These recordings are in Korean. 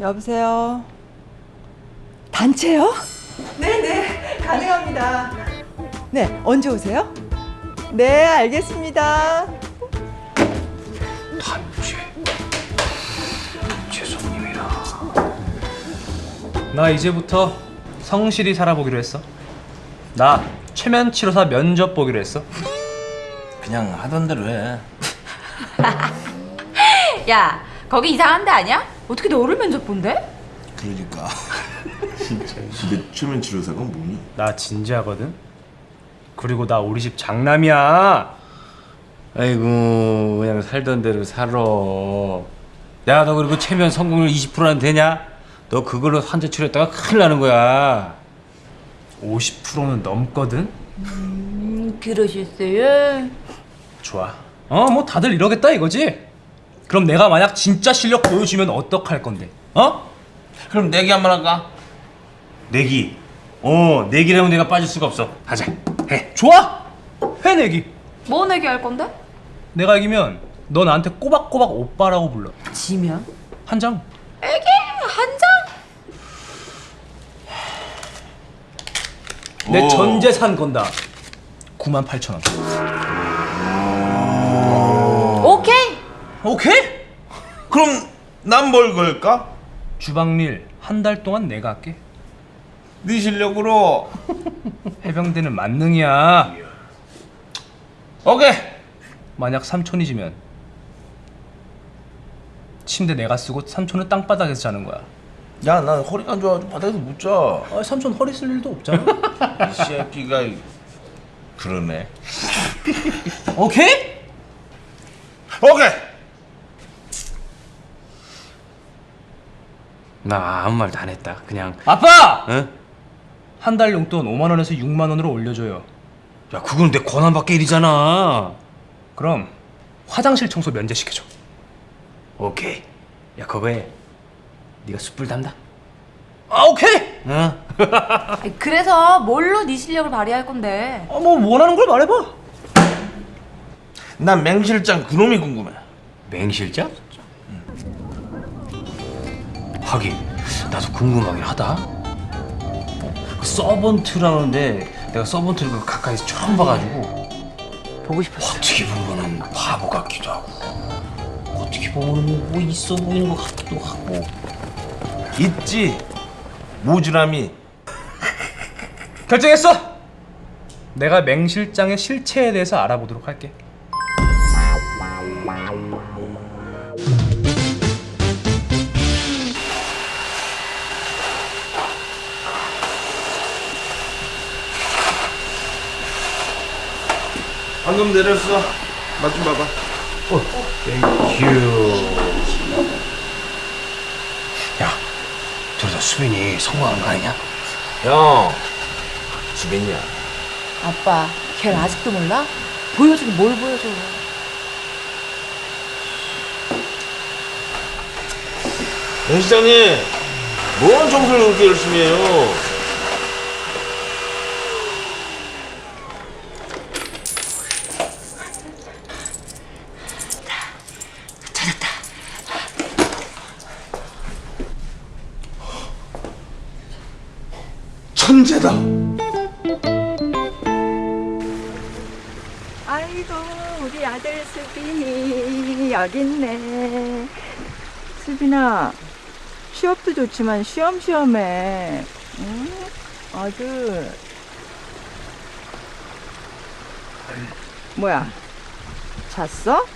여보세요. 단체요? 네네 가능합니다. 네 언제 오세요? 네 알겠습니다. 단체 재성님이라 나 이제부터 성실히 살아보기로 했어 나 최면 치료사 면접 보기로 했어 그냥 하던 대로 해. 야, 거기 이상한 데 아니야? 어떻게 너를 면접 본대? 그러니까. 근데 최면 치료사가 뭐니? 나 진지하거든 그리고 나 우리 집 장남이야 아이고 그냥 살던 대로 살아 야 너 그리고 체면 성공률 20%는 되냐? 너 그걸로 환자 치료했다가 큰일 나는 거야 50%는 넘거든 음, 그러셨어요? 좋아 어 뭐 다들 이러겠다 이거지 그럼 내가 만약 진짜 실력 보여주면 어떡할 건데 어? 그럼 내기 한 번 할까? 내기 어 내기라면 내가 빠질 수가 없어 하자 해 좋아 해 내기 뭐 내기 할 건데? 내가 이기면 너 나한테 꼬박꼬박 오빠라고 불러 지면? 한 장. 에게 한 장? 내 오. 전 재산 건다. 9만 8천 원. 오케이. 그럼 난 뭘 걸까? 주방일 한 달 동안 내가 할게. 네 실력으로. 해병대는 만능이야. 오케이. 만약 삼촌이 지면 침대 내가 쓰고 삼촌은 땅바닥에서 자는 거야. 야, 난 허리가 안 좋아. 바닥에서 못 자. 아, 삼촌 허리 쓸 일도 없잖아. 이 새끼가 그러네. 오케이? 오케이. 나 아무 말도 안 했다 그냥 아빠! 어? 한달 용돈 5만 원에서 6만 원으로 올려줘요. 야 그건 내 권한 밖의 일이잖아 그럼 화장실 청소 면제시켜줘. 오케이 야 그거에 네가 숯불 담다 아, 오케이! 어? 아니, 그래서 뭘로 네 실력을 발휘할 건데? 아, 뭐 원하는 걸 말해봐. 난 맹실장 그놈이 궁금해. 맹실장? 하긴 나도 궁금하긴 하다 그 서번트라는데 내가 서번트를 그 가까이서 처음 봐가지고 보고 싶었어. 어떻게 보면은 바보 같기도 하고 어떻게 보면은 뭐 있어 보이는 것 같기도 하고 있지. 모지람이. 결정했어. 내가 맹 실장의 실체에 대해서 알아보도록 할게. 방금 내렸어. 맛 좀 봐봐. 야 저러다 수빈이 성공한 거 아니냐? 형. 수빈이야. 아빠, 걔를 아직도 몰라? 보여주긴 뭘 보여줘? 맹 시장님. 뭔 청소를 그렇게 열심히 해요? 천재다. 아이고 우리 아들 수빈이 여기 있네. 수빈아 취업도 좋지만 쉬엄쉬엄해. 응? 아들. 뭐야? 잤어?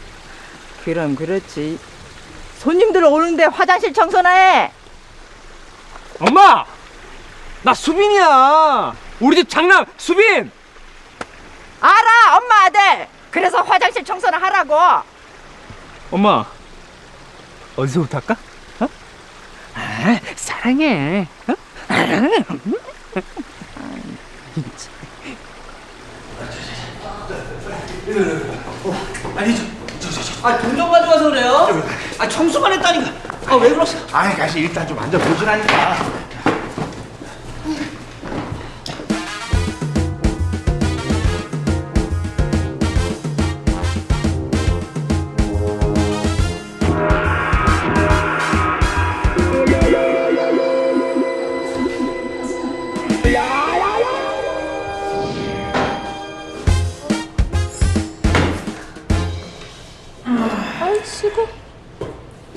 그럼 그렇지. 손님들 오는데 화장실 청소나 해. 엄마! 나 수빈이야. 우리 집 장남 수빈. 알아, 엄마 아들. 그래서 화장실 청소나 하라고. 엄마. 어디서부터 할까? 어? 아, 사랑해. 어? 아, 돈 좀 가져와서 그래요? 아, 청소만 했다니까. 아, 왜 그러세요? 아이 가시 일단 좀 앉아 보시라니까.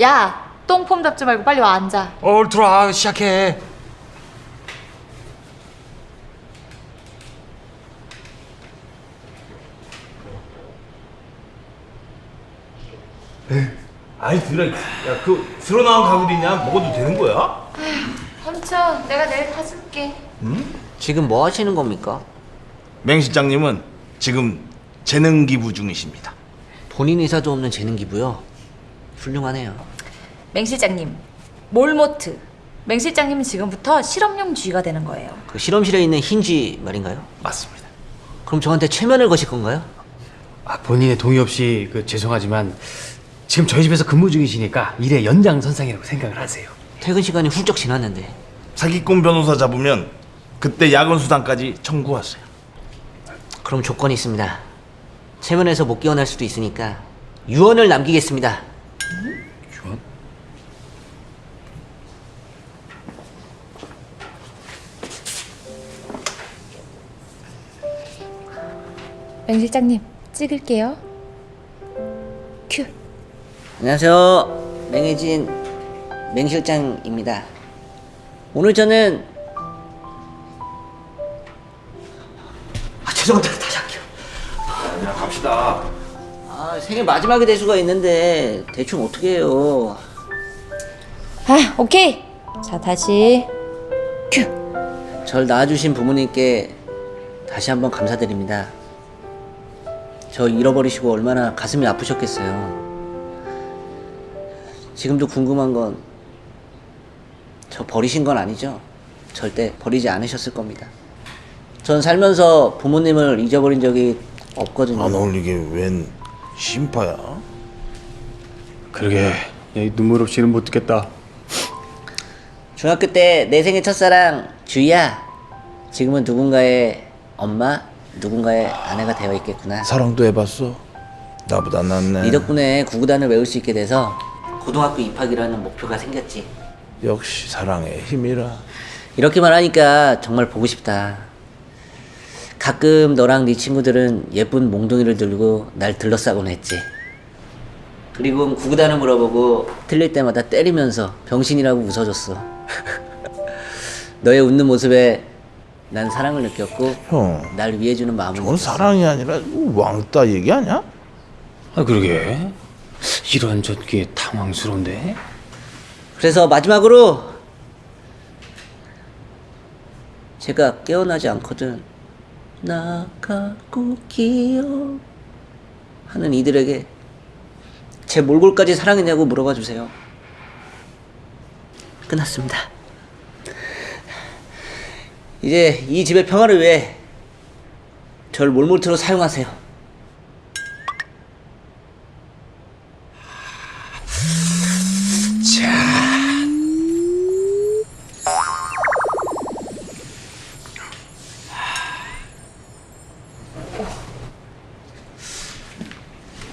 야, 똥폼 잡지 말고 빨리 와 앉아. 어 들어와 시작해 아이 들어 야그 새로 나온 가구리냐 먹어도 되는 거야? 삼촌, 내가 내일 타줄게. 지금 뭐 하시는 겁니까? 맹 실장님은 지금 재능 기부 중이십니다 본인 의사도 없는 재능 기부요. 훌륭하네요. 맹 실장님, 몰모트. 맹 실장님은 지금부터 실험용 쥐가 되는 거예요. 그 실험실에 있는 흰쥐 말인가요? 맞습니다 그럼 저한테 최면을 거실 건가요? 아 본인의 동의 없이 그 죄송하지만 지금 저희 집에서 근무 중이시니까 일의 연장선상이라고 생각을 하세요 퇴근 시간이 훌쩍 지났는데 사기꾼 변호사 잡으면 그때 야근 수당까지 청구하세요 그럼 조건이 있습니다. 체면에서 못 깨어날 수도 있으니까 유언을 남기겠습니다. 맹 실장님, 찍을게요. 큐. 안녕하세요. 맹해진 맹실장입니다. 오늘 저는 아 죄송합니다. 다시 할게요. 야 갑시다 아 생일 마지막이 될 수가 있는데 대충 어떻게 해요? 아, 오케이. 자, 다시. 큐. 절 낳아주신 부모님께 다시 한번 감사드립니다. 저 잃어버리시고 얼마나 가슴이 아프셨겠어요. 지금도 궁금한 건 저 버리신 건 아니죠? 절대 버리지 않으셨을 겁니다. 전 살면서 부모님을 잊어버린 적이 없거든요. 안 어울리게 웬 심파야 그러게 야, 눈물 없이는 못 듣겠다 중학교 때 내 생애 첫사랑 주희야. 지금은 누군가의 엄마, 누군가의 아내가 되어 있겠구나. 사랑도 해봤어? 나보다 낫네 네 덕분에 구구단을 외울 수 있게 돼서 고등학교 입학이라는 목표가 생겼지. 역시 사랑의 힘이라 이렇게 말 하니까 정말 보고 싶다. 가끔 너랑 네 친구들은 예쁜 몽둥이를 들고 날 들러싸곤 했지. 그리고 구구단을 물어보고 틀릴 때마다 때리면서 병신이라고 웃어줬어. 너의 웃는 모습에 난 사랑을 느꼈고 형. 날 위해주는 마음을 저건 느꼈어. 사랑이 아니라 왕따 얘기 아니야? 아 그러게. 이런 저게 당황스러운데? 그래서 마지막으로 제가 깨어나지 않거든 나가고 기억 하는 이들에게 제 몰골까지 사랑했냐고 물어봐 주세요. 끝났습니다 이제 이 집의 평화를 위해 절 몰몰트로 사용하세요.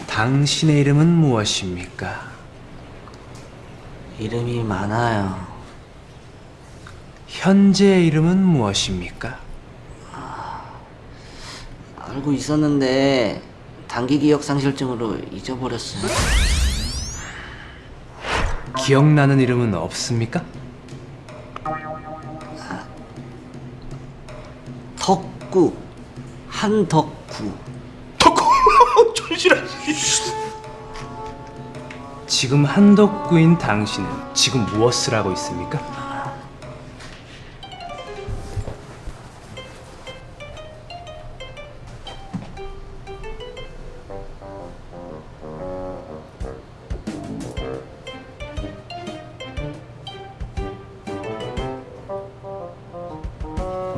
당신의 이름은 무엇입니까? 이름이 많아요 현재의 이름은 무엇입니까? 알고 있었는데 단기 기억 상실증으로 잊어버렸어요. 기억나는 이름은 없습니까? 덕구 한덕구 지금 한덕구인 당신은 지금 무엇을 하고 있습니까?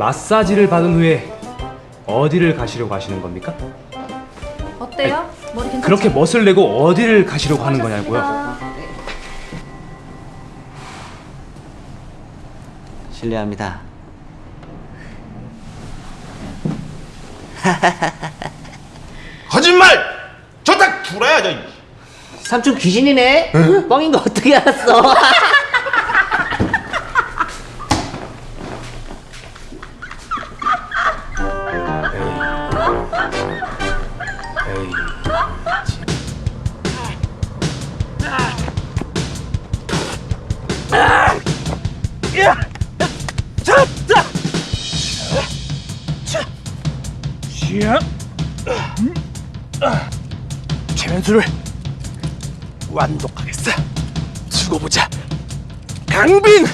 마사지를 받은 후에 어디를 가시려고 하시는 겁니까? 어때요? 머리 괜찮죠? 그렇게 멋을 내고 어디를 가시려고 하는 거냐고요? 실례합니다. 거짓말! 저딱 두라야 저 삼촌 귀신이네? 뻥인 거 어떻게 알았어? 최면수를 완독하겠어. 두고 보자. 강빈.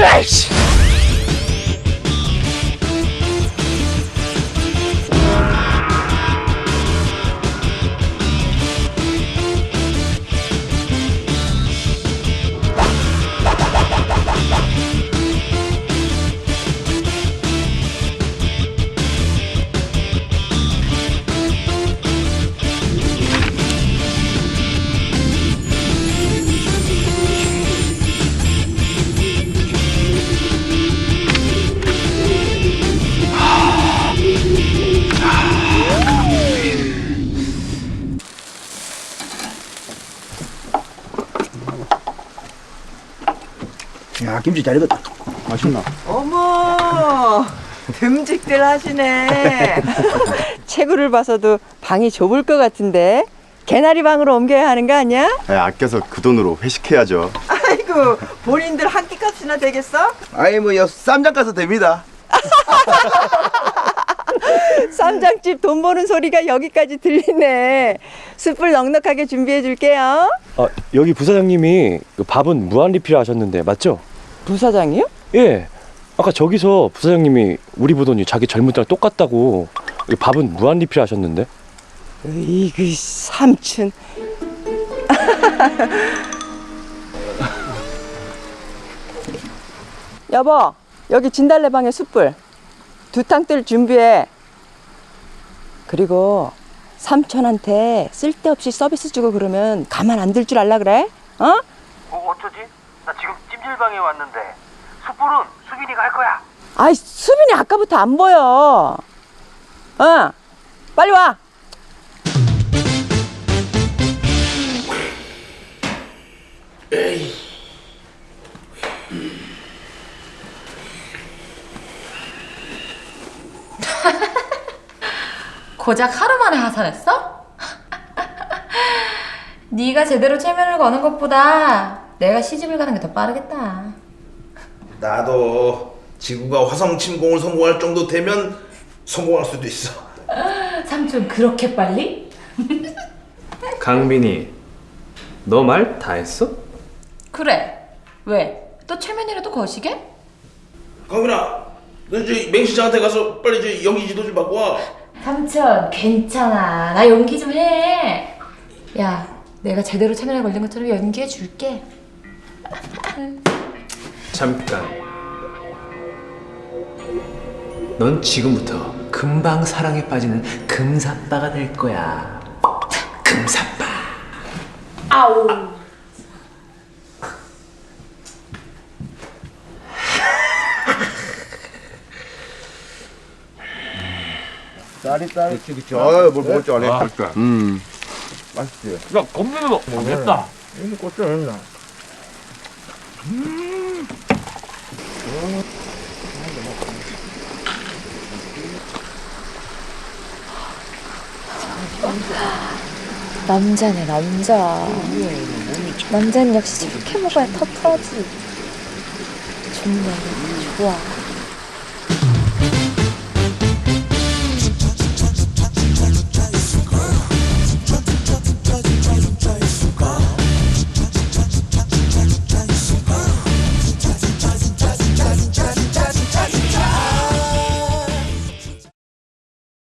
야이씨. 김치 잘 익었다 맛있나? 어머, 듬직들 하시네. 체구를 봐서도 방이 좁을 것 같은데. 개나리 방으로 옮겨야 하는 거 아니야? 아껴서 그 돈으로 회식해야죠. 아이고, 본인들 한 끼값이나 되겠어? 아이 뭐요 쌈장 가서 됩니다. 쌈장집 돈 버는 소리가 여기까지 들리네. 숯불 넉넉하게 준비해 줄게요. 아, 여기 부사장님이 그 밥은 무한 리필 하셨는데 맞죠? 부사장이요? 예. 아까 저기서 부사장님이 우리 보더니 자기 젊을 때랑 똑같다고 이 밥은 무한 리필 하셨는데 이그 삼촌. 여보, 여기 진달래 방에 숯불 두 탕들 준비해. 그리고 삼촌한테 쓸데없이 서비스 주고 그러면 가만 안 둘 줄 알라 그래? 어? 어, 어쩌지? 찜질방에 왔는데 숯불은 수빈이가 할 거야. 아이 수빈이 아까부터 안 보여. 어, 빨리 와. 고작 하루 만에 하산했어? 네가 제대로 체면을 거는 것보다 내가 시집을 가는 게 더 빠르겠다. 나도 지구가 화성 침공을 성공할 정도 되면 성공할 수도 있어. 삼촌 그렇게 빨리? 강빈이 너 말 다 했어? 그래. 왜? 또 체면이라도 거시게? 강민아, 너저 맹시장한테 가서 빨리 저 연기 지도 좀 받고 와. 삼촌 괜찮아. 나 연기 좀 해. 야, 내가 제대로 체면에 걸린 것처럼 연기해 줄게. 잠깐. 넌 지금부터 금방 사랑에 빠지는 금사빠가 될 거야. 금사빠. 아우. 쌀이 쌀 아, 뭘 먹을 줄 아네. 맛있지? 야, 겁나 먹겠다. 이거 꽃좀 있나? 남자네 남자. 남자는 역시 저렇게 먹어야 터터지. 좋네. 좋아.